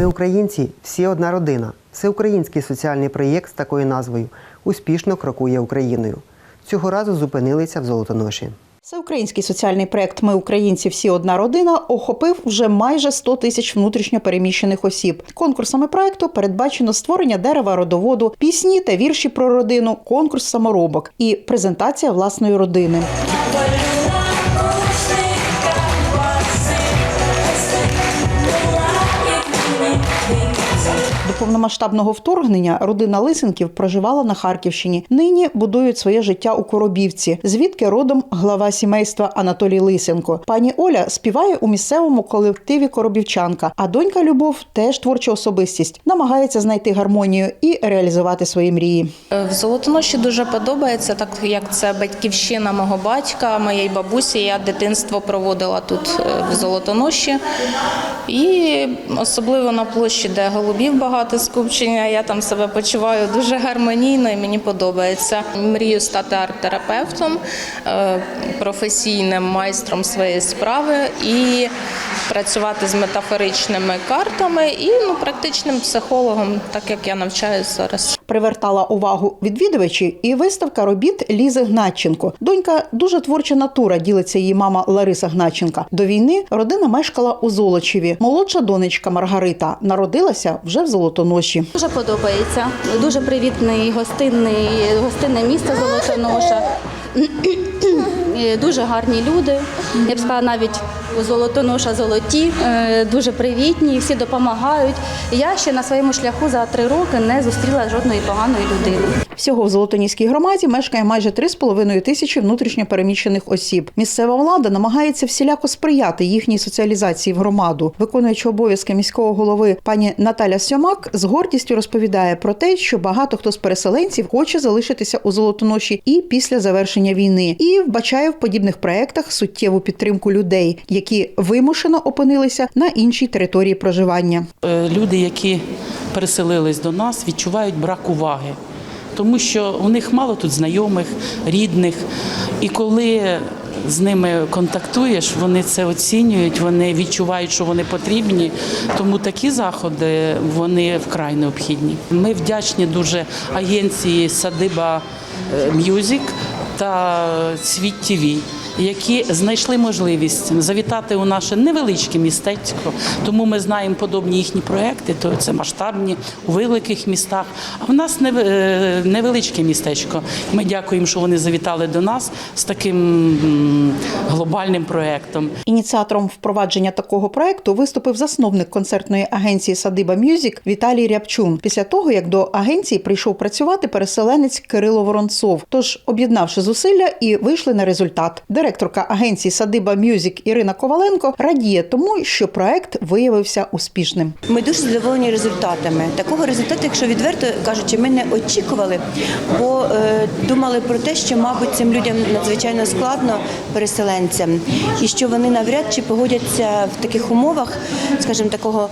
Ми, українці, всі одна родина. Всеукраїнський соціальний проєкт з такою назвою успішно крокує Україною. Цього разу зупинилися в Золотоноші. Всеукраїнський соціальний проект Ми українці всі одна родина охопив вже майже 100 тисяч внутрішньо переміщених осіб. Конкурсами проекту передбачено створення дерева родоводу, пісні та вірші про родину, конкурс саморобок і презентація власної родини. Повномасштабного вторгнення родина Лисенків проживала на Харківщині. Нині будують своє життя у Коробівці, звідки родом глава сімейства Анатолій Лисенко. Пані Оля співає у місцевому колективі Коробівчанка, а донька Любов теж творча особистість, намагається знайти гармонію і реалізувати свої мрії. Е, В Золотоноші дуже подобається, так як це батьківщина мого батька, моєї бабусі. Я дитинство проводила тут е, в Золотоноші. І особливо на площі, де голубів багато скупчення, я там себе почуваю дуже гармонійно і мені подобається. Мрію стати арт-терапевтом, е, професійним майстром своєї справи і працювати з метафоричними картами і ну, практичним психологом, так як я навчаюся зараз. Привертала увагу відвідувачі і виставка робіт Лізи Гнатченко. Донька дуже творча натура, ділиться її мама Лариса Гнатченка. До війни родина мешкала у Золочеві. Молодша донечка Маргарита народилася вже в Золотоноші. Дуже подобається. Дуже привітний, гостинний, гостинне місто Золотоноша. Дуже гарні люди. Я б сказала, навіть Золотоноша золоті, е, дуже привітні, всі допомагають. Я ще на своєму шляху за три роки не зустріла жодної поганої людини. Всього в Золотоніській громаді мешкає майже 3,5 тисячі внутрішньо переміщених осіб. Місцева влада намагається всіляко сприяти їхній соціалізації в громаду. Виконуючи обов'язки міського голови пані Наталя Сьомак з гордістю розповідає про те, що багато хто з переселенців хоче залишитися у Золотоноші і після завершення війни, і вбачає в подібних проектах суттєву підтримку людей, які вимушено опинилися на іншій території проживання. Е, Люди, які переселились до нас, відчувають брак уваги, тому що у них мало тут знайомих, рідних. І коли з ними контактуєш, вони це оцінюють, вони відчувають, що вони потрібні. Тому такі заходи вони вкрай необхідні. Ми вдячні дуже агенції Садиба е, М'юзік та Світ ТВ, які знайшли можливість завітати у наше невеличке містечко. Тому ми знаємо подобні їхні проекти, то це масштабні у великих містах. А в нас е, невеличке містечко. Ми дякуємо, що вони завітали до нас з таким глобальним проектом. Ініціатором впровадження такого проекту виступив засновник концертної агенції Садиба Мюзік Віталій Рябчун. Після того, як до агенції прийшов працювати переселенець Кирило Воронцов. Тож, об'єднавши зусилля і вийшли на результат. Директорка агенції Садиба Мюзік Ірина Коваленко радіє тому, що проект виявився успішним. Ми дуже задоволені результатами. Такого результату, якщо відверто кажучи, ми не очікували, бо е, думали про те, що, мабуть, цим людям надзвичайно складно переселенцям, і що вони навряд чи погодяться в таких умовах, скажімо, такого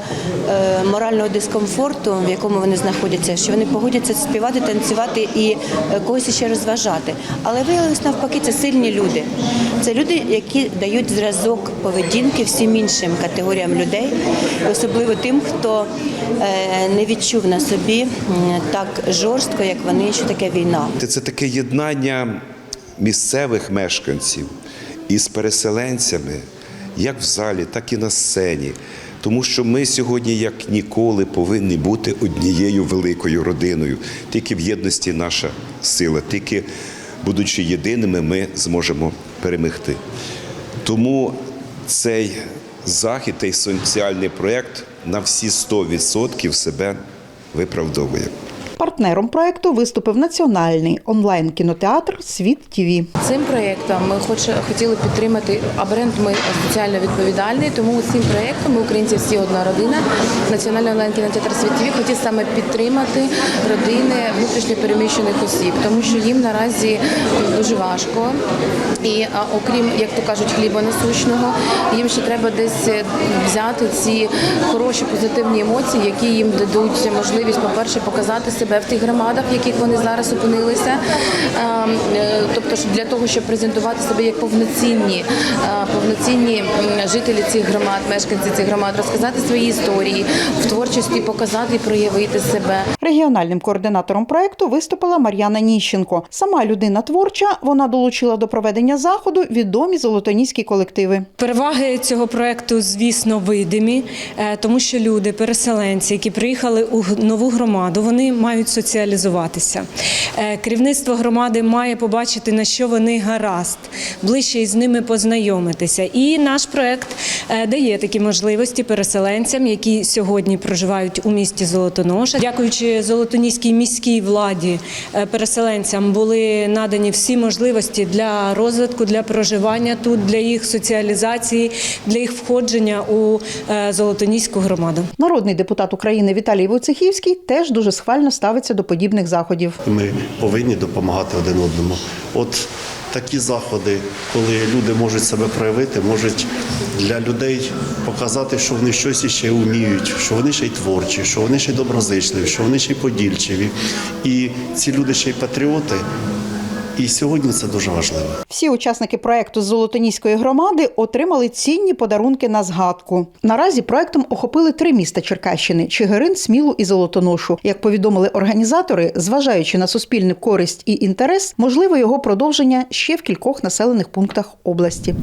е, морального дискомфорту, в якому вони знаходяться, що вони погодяться співати, танцювати і е, когось ще розважати. Але виявилось навпаки, це сильні люди. Це люди, які дають зразок поведінки всім іншим категоріям людей, особливо тим, хто е, не відчув на собі так жорстко, як вони, що таке війна. Це таке єднання місцевих мешканців із переселенцями, як в залі, так і на сцені. Тому що ми сьогодні, як ніколи, повинні бути однією великою родиною. Тільки в єдності наша сила, тільки будучи єдиними, ми зможемо перемогти. Тому цей захід, цей соціальний проєкт на всі 100% себе виправдовує. Партнером проекту виступив національний онлайн кінотеатр Світ ТІВІ. Цим проєктом ми хоче, хотіли підтримати, а бренд ми соціально відповідальний, тому цим проєктом ми українці всі одна родина. Національний онлайн кінотеатр «Світ ТВ» хотів саме підтримати родини внутрішньо переміщених осіб, тому що їм наразі дуже важко. І окрім, як то кажуть, хліба насущного, їм ще треба десь взяти ці хороші позитивні емоції, які їм дадуть можливість, по-перше, показати себе в тих громадах, в яких вони зараз опинилися. Ем, е, Тобто, для того, щоб презентувати себе як повноцінні, е, повноцінні жителі цих громад, мешканці цих громад, розказати свої історії в творчості, показати і проявити себе. Регіональним координатором проекту виступила Мар'яна Ніщенко. Сама людина творча. Вона долучила до проведення заходу відомі золотоніські колективи. Переваги цього проекту, звісно, видимі, е, тому що люди, переселенці, які приїхали у нову громаду, вони мають соціалізуватися. Е, Керівництво громади має побачити, на що вони гаразд, ближче із ними познайомитися. І наш проект е, дає такі можливості переселенцям, які сьогодні проживають у місті Золотоноша. Дякуючи Золотоніській міській владі, е, переселенцям були надані всі можливості для розвитку, для проживання тут, для їх соціалізації, для їх входження у Золотоніську громаду. Народний депутат України Віталій Войцехівський теж дуже схвально ставиться до подібних заходів. Ми повинні допомагати один одному. От такі заходи, коли люди можуть себе проявити, можуть для людей показати, що вони щось іще вміють, що вони ще й творчі, що вони ще й доброзичливі, що вони ще й подільчиві. І ці люди ще й патріоти. І сьогодні це дуже важливо. Всі учасники проекту Золотоніської громади отримали цінні подарунки на згадку. Наразі проектом охопили три міста Черкащини: Чигирин, Смілу і Золотоношу. Як повідомили організатори, зважаючи на суспільну користь і інтерес, можливо його продовження ще в кількох населених пунктах області.